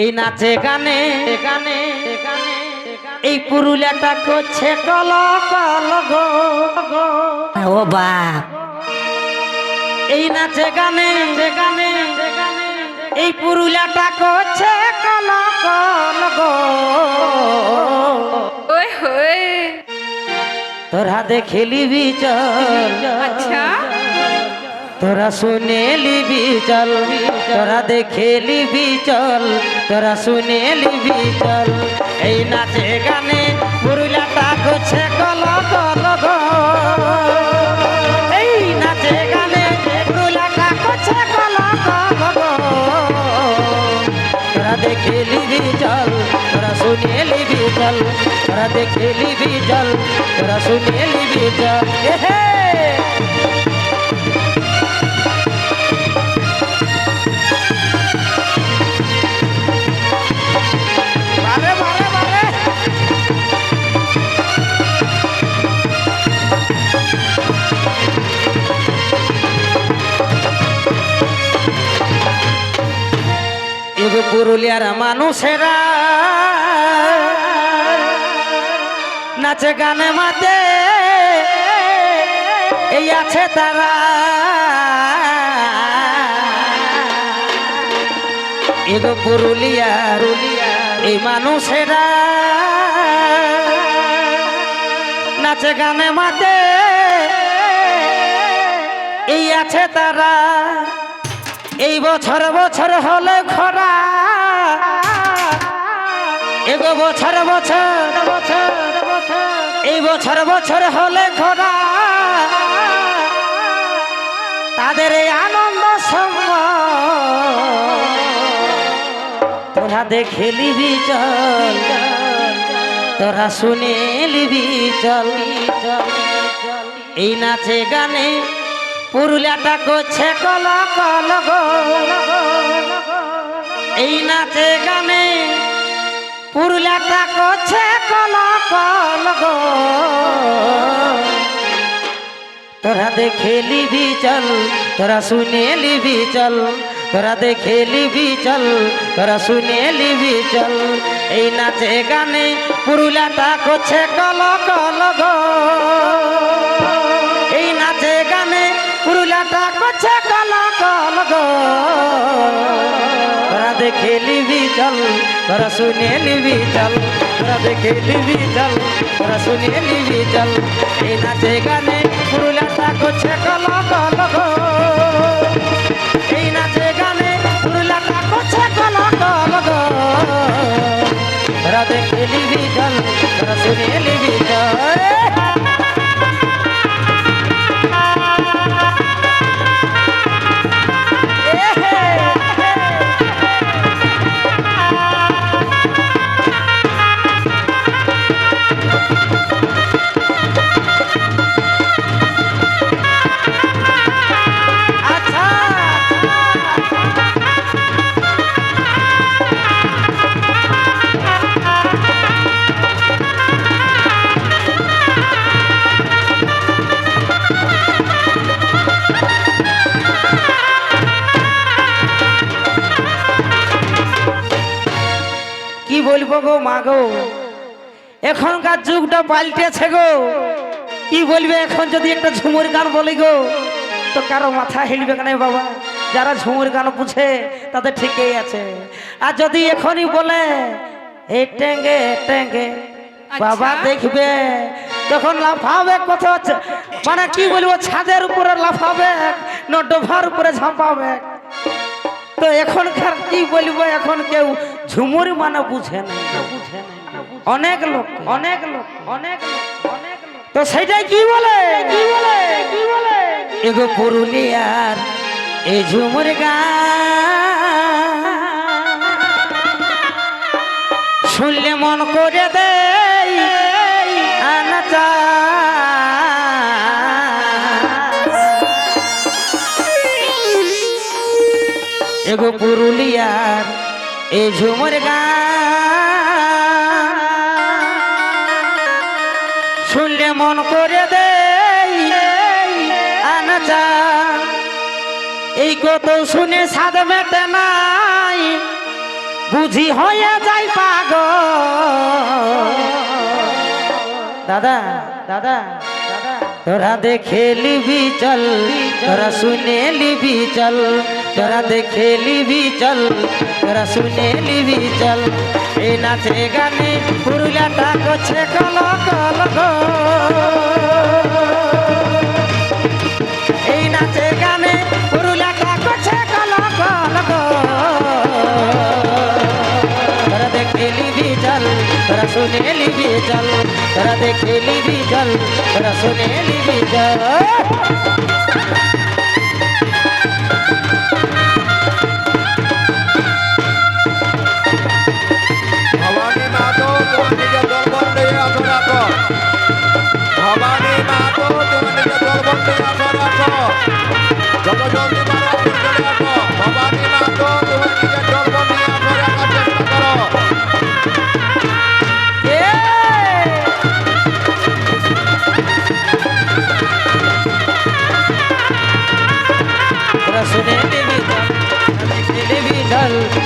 এই নাচে গানে গানে গানে এই পুরুলিয়াটা করছে কল কল গো গো। ও বাপ। এই নাচে গানে গানে এই পুরুলিয়াটা করছে কল কল গো। তোরা দেখিলি চল আচ্ছা। তোরা শুনে লিবি চল তোরা দেখে লিবি চল তোরা শুনে লিবি চল এই নাচে গানে পুরুলিয়াটা করছে কল কল এই নাচে গানে পুরুলিয়াটা করছে কল কল তোরা দেখে লিবি চল তোরা শুনে লিবি চল তোরা দেখে লিবি চল তোরা শুনে লিবি চল হে! পুরুলিয়ার মানুষেরা। নাচে গানে মাতে, এই আছে তারা। এগো পুরুলিয়ার এই মানুষেরা। নাচে গানে মাতে, এই আছে তারা। এই বছর বছর হলে খরা। এগো বছর বছর বছর, এই বছর বছর হলে খরা। তাদের এই আনন্দ তোরা দেখে লিবি চল তোরা শুনে লিবি চল এই নাচে গানে পুরুলিয়াটা করছে কল কল এই নাচে গানে পুরুলিয়াটা করছে কল কল তোরা দেখে লিবি চল, তোরা শুনে লিবি চল, তোরা দেখে লিবি চল, তোরা শুনে লিবি চল। এই নাচে গানে পুরুলিয়াটা করছে কল কল এই নাচে কল গো। তোরা দেখে লিবি চল তোরা শুনে লিবি চল তোরা দেখে লিবি চল তোরা শুনে লিবি চল এই নাচে গানে পুরুলিয়াটা করছে কল কল গো। এই নাচে গানে পুরুলিয়াটা করছে কল কল তোরা দেখে লিবি চল তোরা শুনে গো মা গো। এখনকার যুগটা পাল্টেছে গো। কি বলবে এখন যদি একটা ঝুমুর গান বলি গো? তো কারও মাথা হিলবে কেন বাবা? যারা ঝুমুর গান বুঝে তাদের ঠিকই আছে। আর যদি এখনই বলে এই টেঙ্গে টেঙ্গে বাবা আচ্ছা। দেখবে। তখন লাফাবে কত মানে কি বলব ছাদের উপরে লাফাবে না ডোভার উপরে ঝাঁপাবে। তো এখনকার কি বলব এখন কেউ ঝুমুর মানে বুঝে না বুঝে অনেক লোক অনেক লোক অনেক লোক অনেক তো সেটাই কি বলে? কি বলে? কি বলে? এগো পুরুলিয়ার এই ঝুমুর গান শুনলে মন করে দে আনাচা এগো পুরুলিয়ার এই ঝুমুর শুনলে মন করে দে এই কত শুনে সাদ মেটে নাই। বুঝি হয়ে যাই পাগ দাদা দাদা। তোরা দেখে লিবি চল, তোরা শুনে লিবি চল। তোরা দেখে লিবি চল, তোরা শুনে লিবি চল। এই নাচে গানে পুরুলিয়াটা করছে কল কল এই নাচে গানে পুরুলিয়াটা করছে কল কল তোরা দেখে লিবি চল, তোরা শুনে লিবি চল। তোরা দেখে লিবি চল, তোরা শুনে লিবি চল।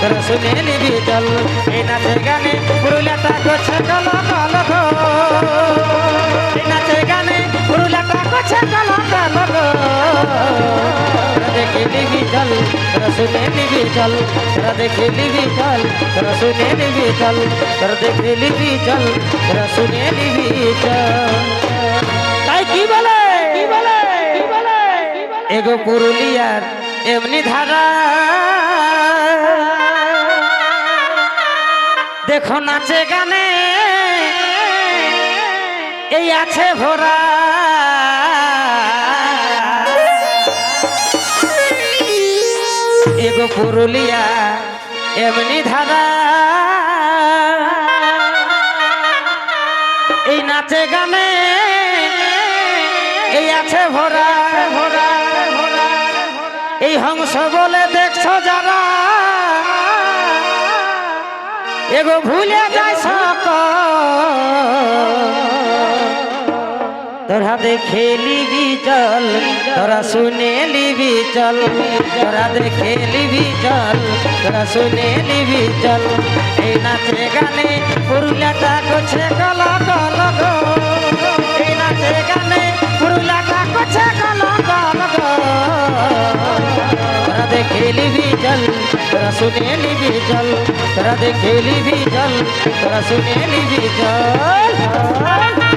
তোরা শুনে লিবি চল এই নাচের গানে পুরুলিয়াটা করছে কল কল গো। এই নাচের গানে পুরুলিয়াটা করছে কল কল গো। দেখে লিবি চল তোরা শুনে লিবি চল তোরা দেখে লিবি চল তোরা শুনে লিবি চল তোরা দেখে লিবি চল তোরা শুনে এগো পুরুলিয়ার এমনি ধারা। দেখো নাচে গানে। এই আছে ভরা। এগো পুরুলিয়া, এমনি ধারা। এই নাচে গানে, এই আছে ভরা। ভরা ভরা এই হংস বলে দেখছ যারা। এগো ভুলে যায় সক তোরা দেখে লিবি চল তোরা শুনে লিবি চল তোরা দেখে লিবি চল তোরা শুনে লিবি চল এই নাচে গানে পুরুলিয়াটা করছে কল কল গো। এই নাচে গানে দেখে লিবি জল তোরা শুনে লিবি জল তোরা দেখে লিবি জল তোরা শুনে লিবি চল